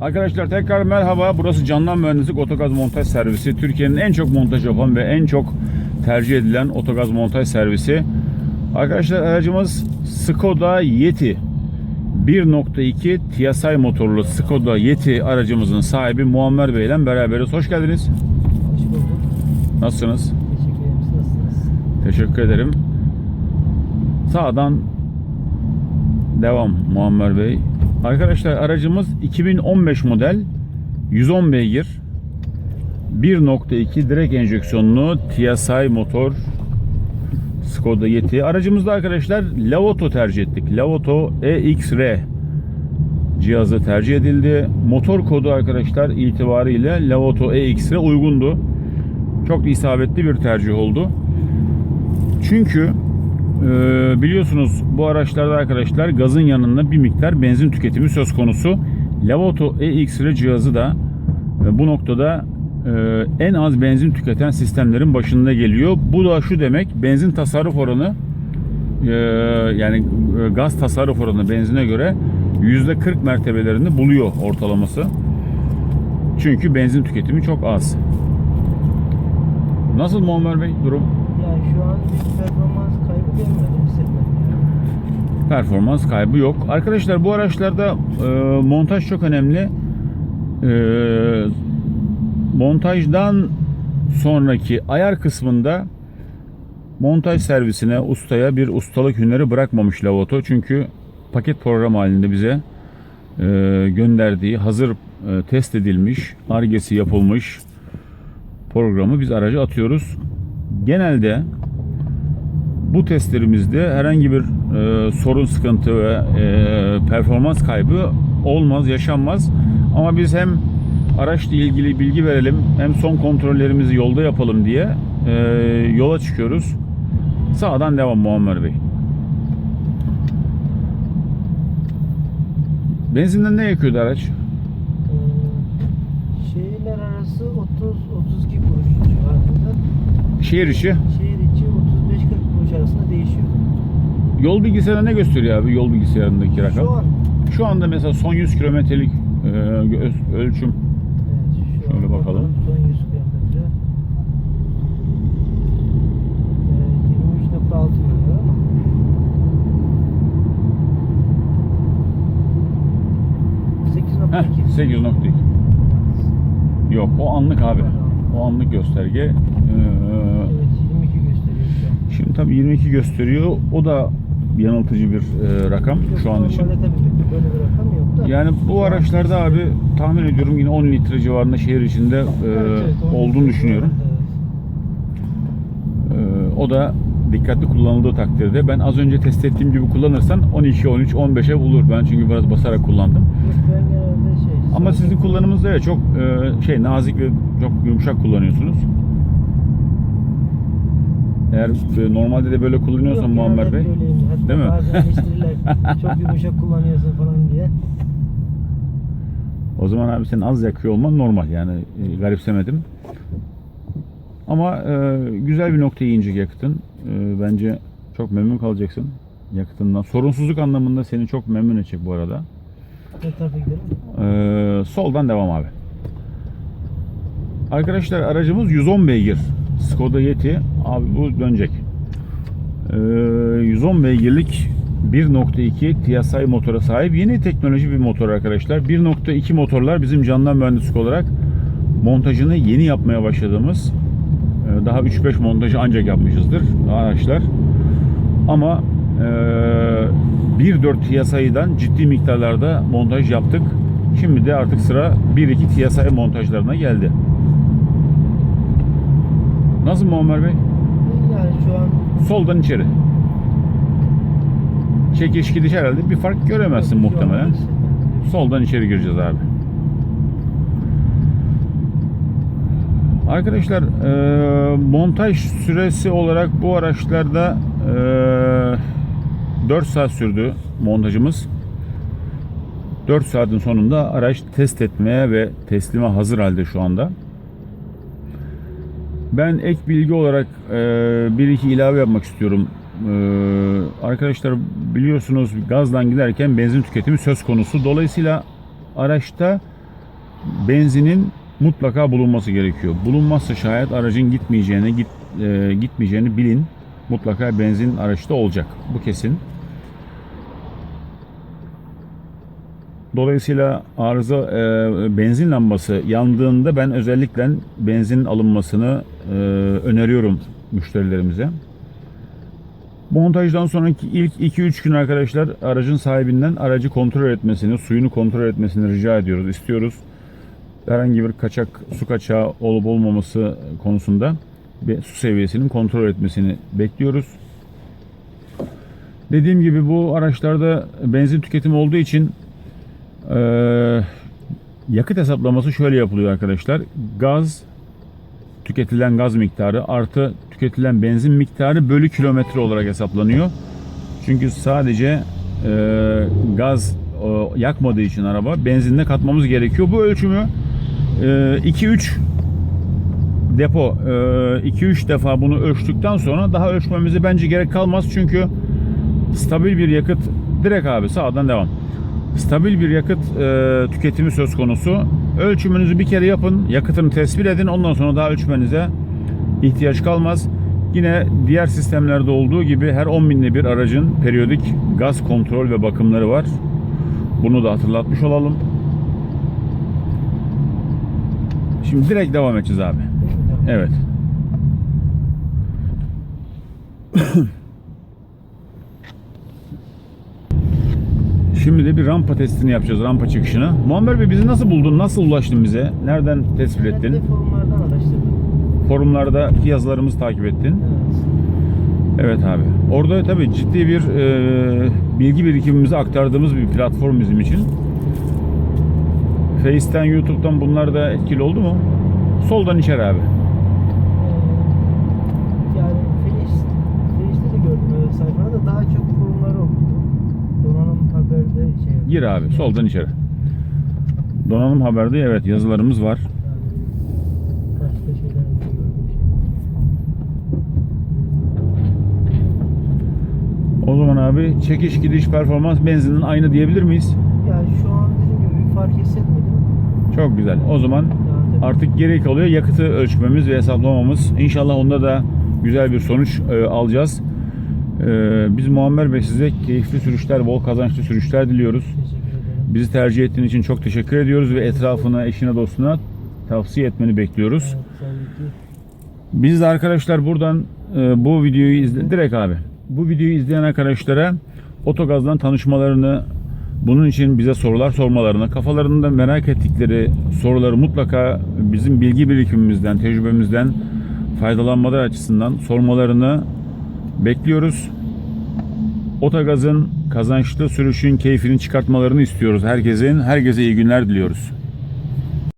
Arkadaşlar tekrar merhaba. Burası Candan Mühendislik Otogaz Montaj Servisi. Türkiye'nin en çok montaj yapan ve en çok tercih edilen otogaz montaj servisi. Arkadaşlar aracımız Skoda Yeti. 1.2 TSI motorlu Skoda Yeti aracımızın sahibi Muammer Bey ile beraberiz. Hoş geldiniz. Hoş bulduk. Nasılsınız? Teşekkür ederim. Nasılsınız? Teşekkür ederim. Sağdan devam Muammer Bey. Arkadaşlar aracımız 2015 model 110 beygir 1.2 direkt enjeksiyonlu TSI motor Skoda Yeti. Aracımızda arkadaşlar Lavoto tercih ettik. Lavoto EXR cihazı tercih edildi. Motor kodu arkadaşlar itibariyle Lavoto EXR uygundu. Çok isabetli bir tercih oldu. Çünkü biliyorsunuz bu araçlarda arkadaşlar gazın yanında bir miktar benzin tüketimi söz konusu. Lavoto EXR cihazı da e, bu noktada e, en az benzin tüketen sistemlerin başında geliyor. Bu da şu demek benzin tasarruf oranı e, yani gaz tasarruf oranı benzine göre %40 mertebelerini buluyor ortalaması. Çünkü benzin tüketimi çok az. Nasıl Muammer Bey durum? Yani şu an performans kaybı görmedim hissetmedim. performans kaybı yok. Arkadaşlar bu araçlarda e, montaj çok önemli. E, montajdan sonraki ayar kısmında montaj servisine, ustaya bir ustalık hüneri bırakmamış Lavoto. Çünkü paket program halinde bize e, gönderdiği hazır e, test edilmiş, argesi yapılmış programı biz araca atıyoruz. Genelde bu testlerimizde herhangi bir e, sorun, sıkıntı ve e, performans kaybı olmaz, yaşanmaz. Ama biz hem araçla ilgili bilgi verelim hem son kontrollerimizi yolda yapalım diye e, yola çıkıyoruz. Sağdan devam Muammer Bey. Benzinden ne yakıyordu araç? Ee, şehirler arası 30-32 kuruş civarında. Şehir içi. Şehir içi 35-40 kuruş arasında değişiyor. Yol bilgisayarında ne gösteriyor abi yol bilgisayarındaki rakam? Şu an Şu anda mesela son 100 kilometrelik e, ölçüm evet, Şöyle an bakalım. Son 100 kilometre. Ee, 23.6 diyor ama. Heh, 8.2. 8.2. Yok o anlık abi. O anlık gösterge. Ee, Evet 22 gösteriyor şimdi tabii 22 gösteriyor. O da yanıltıcı bir e, rakam şu an için. Tabii böyle bir rakam yok da. Yani bu araçlarda abi tahmin ediyorum yine 10 litre civarında şehir içinde e, Evet, evet, onun olduğunu düşünüyorum. evet. E, o da dikkatli kullanıldığı takdirde ben az önce test ettiğim gibi kullanırsan 12, 13, 15'e bulur. Ben çünkü biraz basarak kullandım. Ben genelde. Ama sizin kullanımınızda evet çok e, şey nazik ve çok yumuşak kullanıyorsunuz. Eğer e, normalde de böyle kullanıyorsan Yok, Muammer Bey. böyleyim. Hatta Değil mi? Bazen eleştirirler. çok yumuşak kullanıyorsun falan diye. O zaman abi senin az yakıyor olman normal yani e, garipsemedim. Ama e, güzel bir noktaya inecek yakıtın. E, bence çok memnun kalacaksın yakıtından. Sorunsuzluk anlamında seni çok memnun edecek bu arada. Ee, soldan devam abi. Arkadaşlar aracımız 110 beygir. Skoda Yeti. Abi bu dönecek. Ee, 110 beygirlik 1.2 TSI motora sahip yeni teknoloji bir motor arkadaşlar. 1.2 motorlar bizim candan mühendislik olarak montajını yeni yapmaya başladığımız e, daha 3-5 montajı ancak yapmışızdır araçlar. Ama 1.4 TSI'den ciddi miktarlarda montaj yaptık. Şimdi de artık sıra 1.2 TSI montajlarına geldi. Nasıl Muammer Bey? Yani şu an Soldan içeri. Çekiş gidiş herhalde bir fark göremezsin an muhtemelen. Soldan içeri gireceğiz abi. Arkadaşlar e, montaj süresi olarak bu araçlarda e, 4 saat sürdü montajımız. 4 saatin sonunda araç test etmeye ve teslime hazır halde şu anda. Ben ek bilgi olarak e, bir iki ilave yapmak istiyorum. E, arkadaşlar biliyorsunuz gazdan giderken benzin tüketimi söz konusu. Dolayısıyla araçta benzinin mutlaka bulunması gerekiyor. Bulunmazsa şayet aracın gitmeyeceğini git, e, gitmeyeceğini bilin. Mutlaka benzin araçta olacak. Bu kesin. Dolayısıyla arıza e, benzin lambası yandığında ben özellikle benzin alınmasını e, öneriyorum müşterilerimize. Montajdan sonraki ilk 2-3 gün arkadaşlar aracın sahibinden aracı kontrol etmesini, suyunu kontrol etmesini rica ediyoruz, istiyoruz. Herhangi bir kaçak, su kaçağı olup olmaması konusunda su seviyesinin kontrol etmesini bekliyoruz. Dediğim gibi bu araçlarda benzin tüketimi olduğu için eee, yakıt hesaplaması şöyle yapılıyor arkadaşlar. Gaz tüketilen gaz miktarı artı tüketilen benzin miktarı bölü kilometre olarak hesaplanıyor. Çünkü sadece eee, gaz o, yakmadığı için araba benzinle katmamız gerekiyor. Bu ölçümü eee, 2-3 depo eee, 2-3 defa bunu ölçtükten sonra daha ölçmemize bence gerek kalmaz. Çünkü stabil bir yakıt direkt abi sağdan devam. Stabil bir yakıt eee, tüketimi söz konusu. Ölçümünüzü bir kere yapın, yakıtını tespit edin. Ondan sonra daha ölçmenize ihtiyaç kalmaz. Yine diğer sistemlerde olduğu gibi her 10 binde bir aracın periyodik gaz kontrol ve bakımları var. Bunu da hatırlatmış olalım. Şimdi direkt devam edeceğiz abi. Evet. Şimdi de bir rampa testini yapacağız, rampa çıkışını. Muammer Bey bizi nasıl buldun, nasıl ulaştın bize? Nereden tespit ettin? forumlardan araştırdım. Forumlardaki yazılarımızı takip ettin. Evet. Evet abi. Orada tabii ciddi bir e, bilgi birikimimizi aktardığımız bir platform bizim için. Face'ten, YouTube'dan bunlar da etkili oldu mu? Soldan içeri abi. Ee, yani Feliz, Feliz'de de gördüm öyle sayfada da daha çok forumları okudum. Donanım haberde şey Gir abi, soldan içeri. Donanım Haber'de evet yazılarımız var. O zaman abi çekiş gidiş performans benzinin aynı diyebilir miyiz? Yani şu an dediğim gibi bir fark hissetmedim. Çok güzel. O zaman artık geri kalıyor yakıtı ölçmemiz ve hesaplamamız. İnşallah onda da güzel bir sonuç e, alacağız. E, biz Muammer Bey size keyifli sürüşler, bol kazançlı sürüşler diliyoruz. Bizi tercih ettiğin için çok teşekkür ediyoruz ve etrafına, eşine, dostuna tavsiye etmeni bekliyoruz. Biz de arkadaşlar buradan e, bu videoyu izle direkt abi. Bu videoyu izleyen arkadaşlara Otogaz'dan tanışmalarını bunun için bize sorular sormalarını, kafalarında merak ettikleri soruları mutlaka bizim bilgi birikimimizden, tecrübemizden faydalanmaları açısından sormalarını bekliyoruz. Otogaz'ın kazançlı sürüşün keyfini çıkartmalarını istiyoruz herkesin. Herkese iyi günler diliyoruz.